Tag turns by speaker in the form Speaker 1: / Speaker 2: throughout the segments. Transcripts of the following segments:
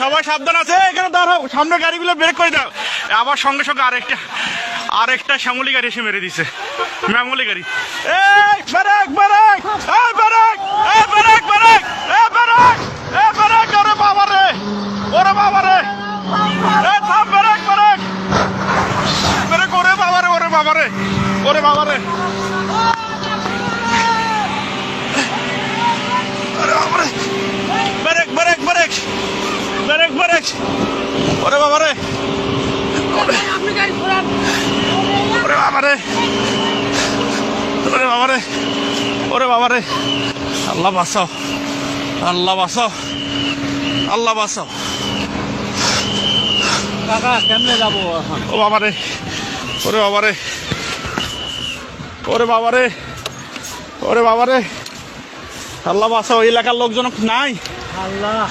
Speaker 1: সবাই সাবধান আছে, এখানে দাঁড়াও, সামনে গাড়িগুলো ব্রেক করে দাও। আবার সঙ্গে সঙ্গে আরেকটা আরেকটা শ্যামলি গাড়ি এসে মেরে দিছে। ম্যামলি গাড়ি। এই এই এই এই এই ওরে বাবা রে, ওরে বাবা রে। এই থাম, ব্রেক ব্রেক। ওরে বাবা রে, ওরে বাবা রে, ওরে বাবা রে ব্রেক ব্রেক ব্রেক ব্রেক ওরে বাবা রে। ওরে বাবা রে। ওরে বাবা রে। ওরে বাবা রে। আল্লাহ বাঁচাও। আল্লাহ বাঁচাও। আল্লাহ বাঁচাও।
Speaker 2: কাকা কেমনে যাব
Speaker 1: ও বাবা রে। ওরে বাবা রে। ওরে বাবা রে। ওরে বাবা রে। আল্লাহ বাঁচাও। এলাকার লোকজন নাই।
Speaker 2: আল্লাহ।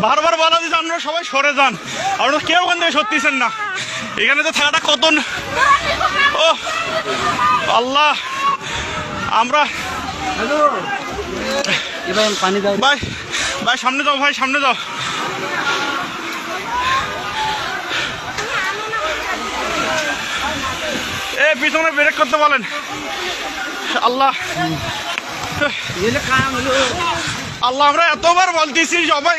Speaker 1: বারবার বলা দিচ্ছে আপনারা সবাই সরে যান। আপনারা কেউ ওখান থেকে সত্যিছেন না। এখানে তো থাকাটা কত ও, আল্লাহ। আমরা
Speaker 2: পানি দাও
Speaker 1: ভাই ভাই, সামনে যাও, ভাই, সামনে যাও। এ, পিছনে ব্রেক করতে বলেন। আল্লাহ। আল্লাহ, আমরা এতবার বলতেছি সবাই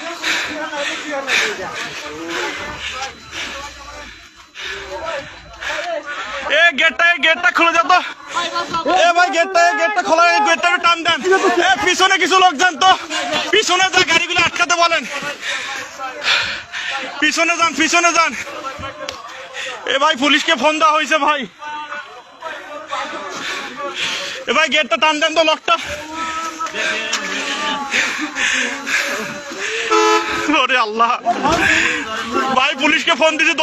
Speaker 1: গেটটা গেটটা খুলে যা তো। এ ভাই, গেটটা গেটটা খোলা গেটটা একটু টান দেন। পিছনে কিছু লোক যান তো। পিছনে যা, গাড়িগুলো আটকাতে বলেন। পিছনে যান পিছনে যান। এ ভাই, পুলিশকে ফোন দেওয়া হয়েছে ভাই। এ ভাই, গেটটা টান দেন তো লকটা। আল্লাহ। ভাই, পুলিশকে ফোন দিছে